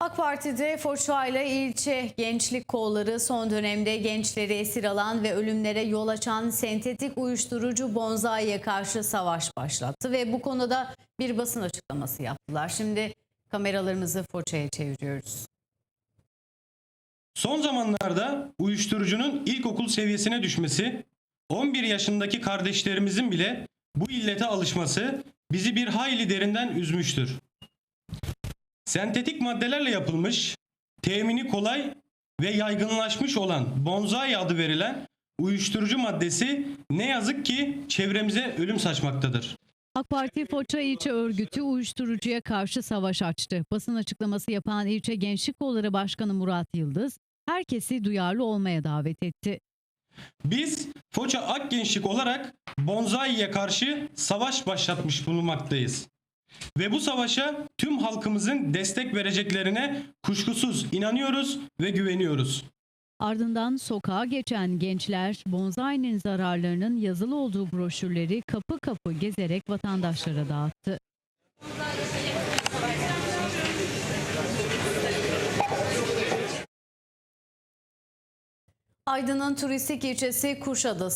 AK Parti'de Foça ile ilçe gençlik kolları son dönemde gençleri esir alan ve ölümlere yol açan sentetik uyuşturucu bonzaiye karşı savaş başlattı ve bu konuda bir basın açıklaması yaptılar. Şimdi kameralarımızı Foça'ya çeviriyoruz. Son zamanlarda uyuşturucunun ilkokul seviyesine düşmesi, 11 yaşındaki kardeşlerimizin bile bu illete alışması bizi bir hayli derinden üzmüştür. Sentetik maddelerle yapılmış, temini kolay ve yaygınlaşmış olan bonzai adı verilen uyuşturucu maddesi ne yazık ki çevremize ölüm saçmaktadır. AK Parti Foça İlçe Örgütü uyuşturucuya karşı savaş açtı. Basın açıklaması yapan İlçe Gençlik Kolları Başkanı Murat Yıldız, herkesi duyarlı olmaya davet etti. Biz Foça Ak Gençlik olarak bonzaiye karşı savaş başlatmış bulunmaktayız. Ve bu savaşa tüm halkımızın destek vereceklerine kuşkusuz inanıyoruz ve güveniyoruz. Ardından sokağa geçen gençler bonzai'nin zararlarının yazılı olduğu broşürleri kapı kapı gezerek vatandaşlara dağıttı. Aydın'ın turistik ilçesi Kuşadası